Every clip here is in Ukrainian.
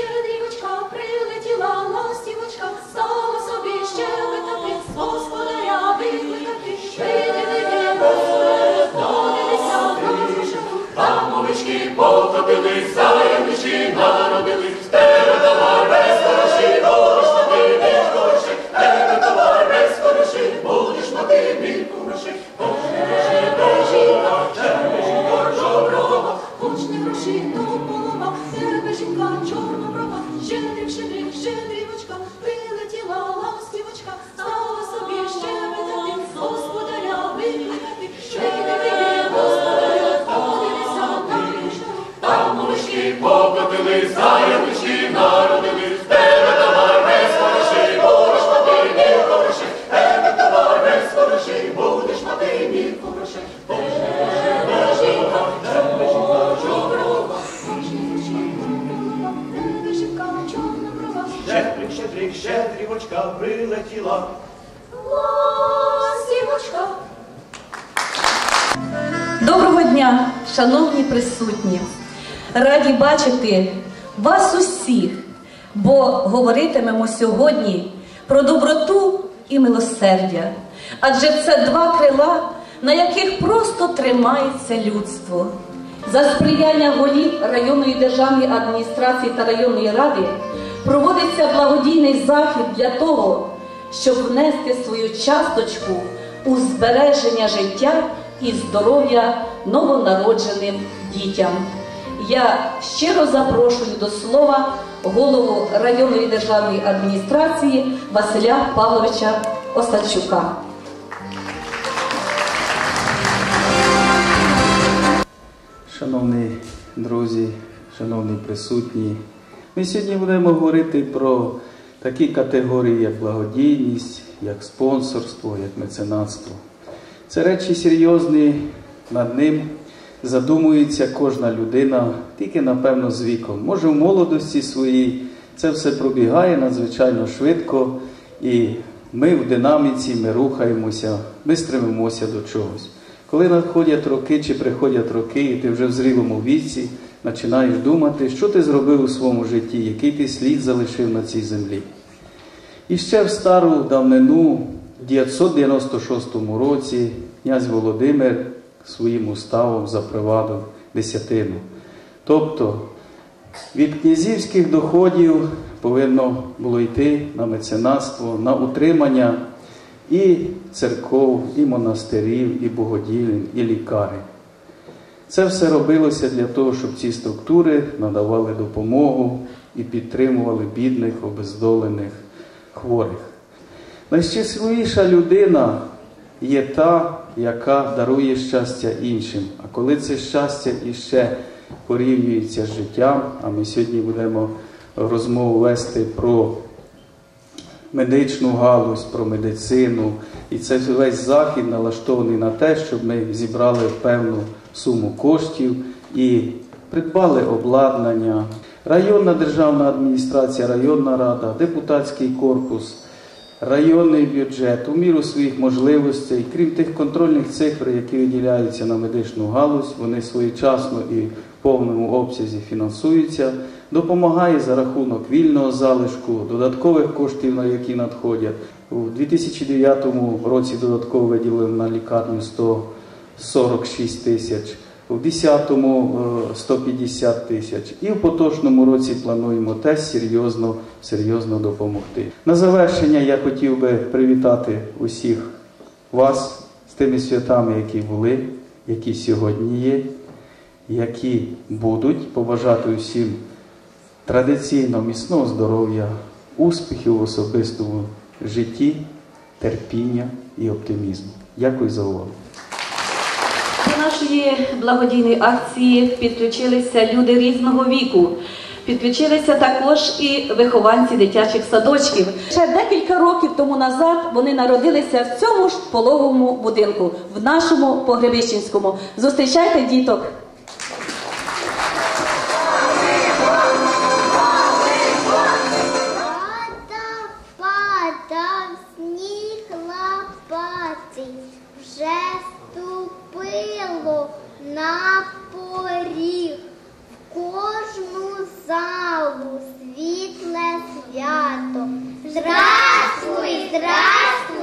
щедрівочка, прилетіла ластівочка, стала собі щебетати, господаря викликати, подивися на душу. Там овечки потопились, заємичі народились, Ластівочка, Доброго дня, шановні присутні! Раді бачити вас усіх, бо говоритимемо сьогодні про доброту і милосердя. Адже це два крила, на яких просто тримається людство. За сприяння голів районної державної адміністрації та районної ради проводиться благодійний захід для того, щоб внести свою часточку у збереження життя і здоров'я новонародженим дітям. Я щиро запрошую до слова голову районної державної адміністрації Василя Павловича Остачука. Шановні друзі, шановні присутні, ми сьогодні будемо говорити про такі категорії, як благодійність, як спонсорство, як меценатство. Це речі серйозні, над ним задумується кожна людина, тільки напевно з віком. Може, в молодості своїй це все пробігає надзвичайно швидко, і ми в динаміці, ми рухаємося, ми стремимося до чогось. Коли надходять роки чи приходять роки, і ти вже в зрілому віці починаєш думати, що ти зробив у своєму житті, який ти слід залишив на цій землі. І ще в стару давнину, в 996 році, князь Володимир своїм уставом запровадив десятину. Тобто від князівських доходів повинно було йти на меценатство, на утримання і церков, і монастирів, і богоділень, і лікарень. Це все робилося для того, щоб ці структури надавали допомогу і підтримували бідних, обездолених, хворих. Найщасливіша людина є та, яка дарує щастя іншим. А коли це щастя іще порівнюється з життям, а ми сьогодні будемо розмову вести про медичну галузь, про медицину. І це весь захід налаштований на те, щоб ми зібрали певну суму коштів і придбали обладнання. Районна державна адміністрація, районна рада, депутатський корпус, районний бюджет у міру своїх можливостей, крім тих контрольних цифр, які виділяються на медичну галузь, вони своєчасно і в повному обсязі фінансуються, допомагає за рахунок вільного залишку, додаткових коштів, на які надходять. У 2009 році додатково виділили на лікарню 146 тисяч. У 10-му е, 150 тисяч. І в поточному році плануємо теж серйозно, серйозно допомогти. На завершення я хотів би привітати усіх вас з тими святами, які були, які сьогодні є, які будуть. Побажати усім традиційно міцного здоров'я, успіхів в особистому житті, терпіння і оптимізму. Дякую за увагу. Нашої благодійної акції підключилися люди різного віку. Підключилися також і вихованці дитячих садочків. Ще декілька років тому назад вони народилися в цьому ж пологовому будинку, в нашому Погребищенському. Зустрічайте діток. його на поріг, в кожну залу світле свято. Здравствуй, здравствуй!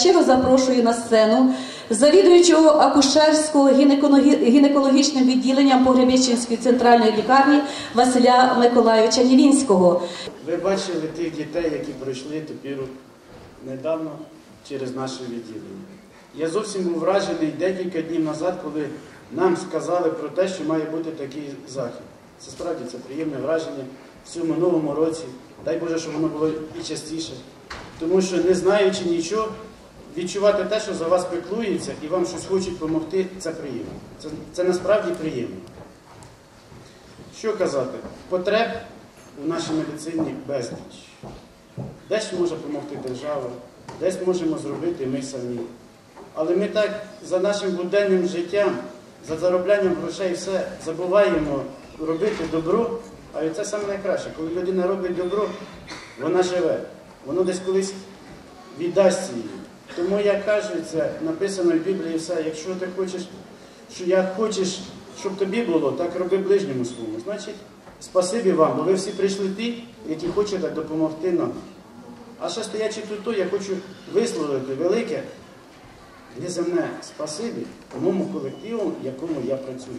Щиро запрошую на сцену завідуючого акушерського гінекологічним відділенням Погребищенської центральної лікарні Василя Миколайовича Нівінського. Ви бачили тих дітей, які пройшли тепер недавно через наше відділення. Я зовсім був вражений декілька днів назад, коли нам сказали про те, що має бути такий захід. Це справді це приємне враження в цьому новому році. Дай Боже, щоб воно було і частіше. Тому що, не знаючи нічого, відчувати те, що за вас піклуються і вам щось хочуть допомогти, це приємно. Це, це насправді приємно. Що казати? Потреб у нашій медицині безліч. Десь може допомогти держава, десь можемо зробити ми самі. Але ми так за нашим буденним життям, за зароблянням грошей все забуваємо робити добро, а це саме найкраще. Коли людина робить добро, вона живе. Воно десь колись віддасть її. Тому я кажу, це написано в Біблії все, якщо ти хочеш, що як хочеш, щоб тобі було, так роби ближньому своєму. Значить, спасибі вам, бо ви всі прийшли ті, які хочете допомогти нам. А ще стоячи тут, я хочу висловити велике неземне спасибі тому колективу, в якому я працюю.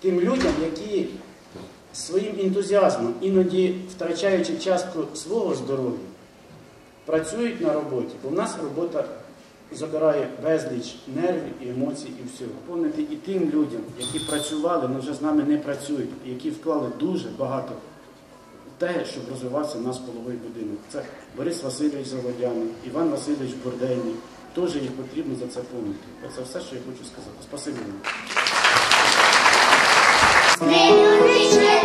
Тим людям, які своїм ентузіазмом, іноді втрачаючи частку свого здоров'я, працюють на роботі, бо в нас робота забирає безліч нервів і емоцій і всього. Помнити і тим людям, які працювали, але вже з нами не працюють, і які вклали дуже багато в те, щоб розвивався наш половий будинок. Це Борис Васильович Заводяний, Іван Васильович Бурдейний. Теж їх потрібно за це пам'ятати. Це все, що я хочу сказати. Спасибі вам. Нелюбічне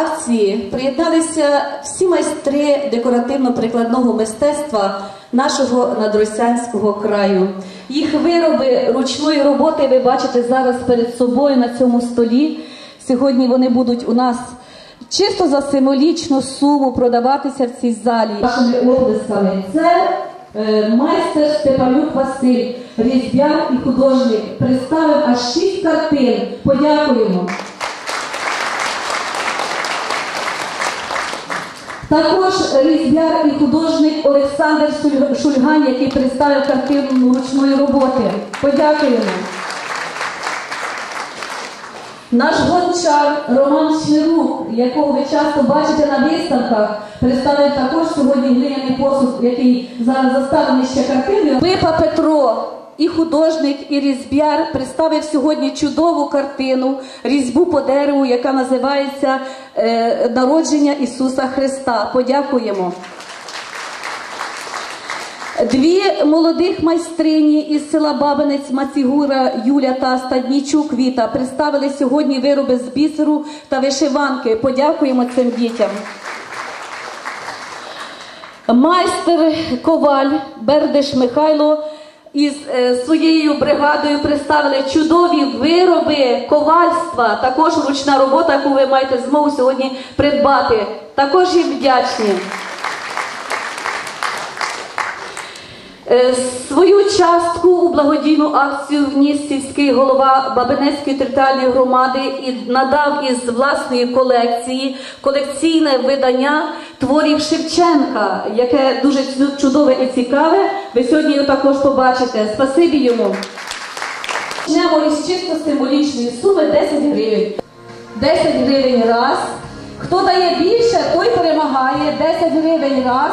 акції приєдналися всі майстри декоративно-прикладного мистецтва нашого надросянського краю. Їх вироби ручної роботи ви бачите зараз перед собою на цьому столі. Сьогодні вони будуть у нас чисто за символічну суму продаватися в цій залі. Вашими облисками це е, майстер Степанюк Василь, різьбяр і художник. Представив аж шість картин. Подякуємо. Також різьбяр і художник Олександр Шуль- Шульган, який представив картину ручної роботи. Подякуємо. Наш гончар Роман Шнирук, якого ви часто бачите на виставках, представив також сьогодні глиняний посуд, який зараз заставлений ще картиною. Пипа Петро, і художник, і різьбяр представив сьогодні чудову картину різьбу по дереву, яка називається е, Народження Ісуса Христа. Подякуємо. Дві молодих майстрині із села Бабинець Мацігура Юля та Стаднічук Віта представили сьогодні вироби з бісеру та вишиванки. Подякуємо цим дітям. Майстер Коваль Бердеш Михайло із е, своєю бригадою представили чудові вироби ковальства, також ручна робота, яку ви маєте змогу сьогодні придбати. Також їм вдячні. Е, Свою частку у благодійну акцію вніс сільський голова Бабинецької територіальної громади і надав із власної колекції колекційне видання творів Шевченка, яке дуже чудове і цікаве. Ви сьогодні його також побачите. Спасибі йому. Почнемо із чисто символічної суми 10 гривень. 10 гривень раз. Хто дає більше, той перемагає. 10 гривень раз.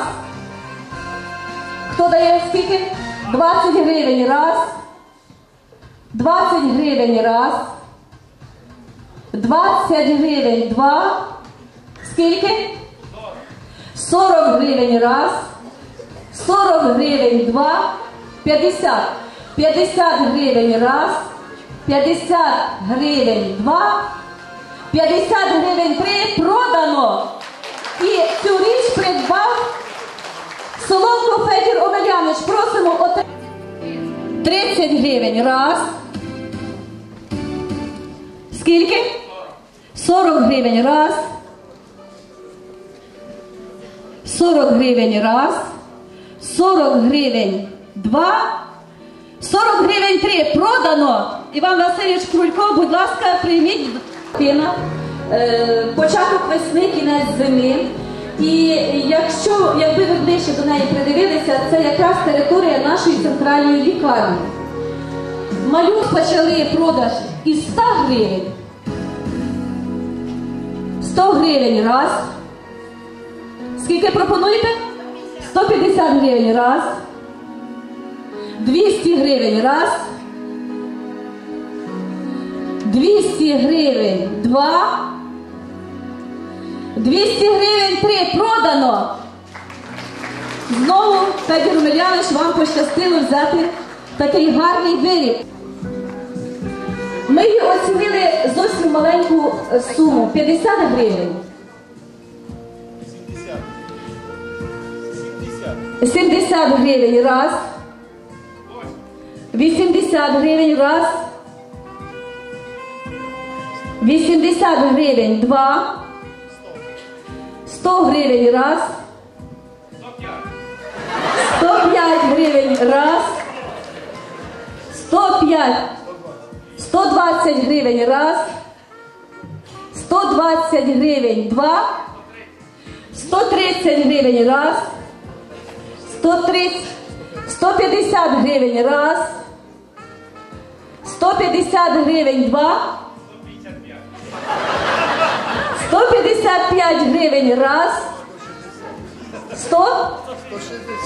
Хто дає скільки? 20 гривень раз. 20 гривень раз. 20 гривень два. Скільки? 40 гривень раз. 40 гривень два. 50. 50 гривень раз. 50 гривень два. 50 гривень три. Гривень. Раз. Скільки? 40 гривень. Раз. 40 гривень. Раз. 40 гривень. Два. 40 гривень три. Продано. Іван Васильович Крулько, будь ласка, прийміть Піна. Е, початок весни, кінець зими. І якщо, якби ви ближче до неї придивилися, це якраз територія нашої центральної лікарні. Малюк почали продаж із 100 гривень. 100 гривень раз. Скільки пропонуєте? 150 гривень раз. 200 гривень раз. 200 гривень два. 200 гривень три продано. Знову, Федір Омелянович, вам пощастило взяти такий гарний виріб. Ми її оцінили зовсім маленьку е, суму 50 гривень. 70 гривень раз. 80 гривень раз. 80 гривень два. 100 гривень раз. 105 гривень раз. 105. 120 гривень раз. 120 гривень два. 130 гривень раз. 130, 150 гривень раз. 150 гривень два. 155 гривень раз. 100?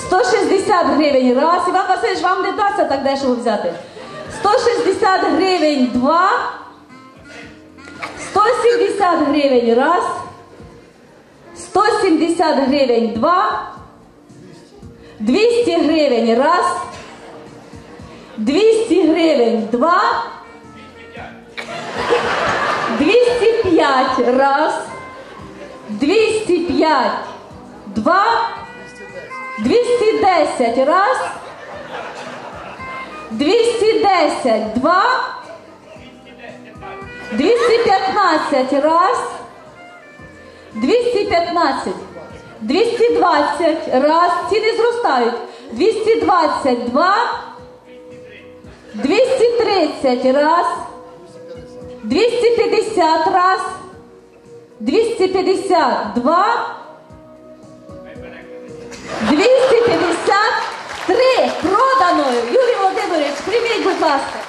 160 гривень раз. Іван Васильович, вам не вдасться так дешево взяти. 160 гривень два. 170 гривень раз. 170 гривень два. 200 гривень раз. 200 гривень два. 205 раз. 205 два. 210 раз. 210 два. 215 раз. 215. 220 раз. Ціни зростають. 222. 230 раз. 250 раз. 252. 253. проданою. Юрій Володимирович, прийміть, будь ласка.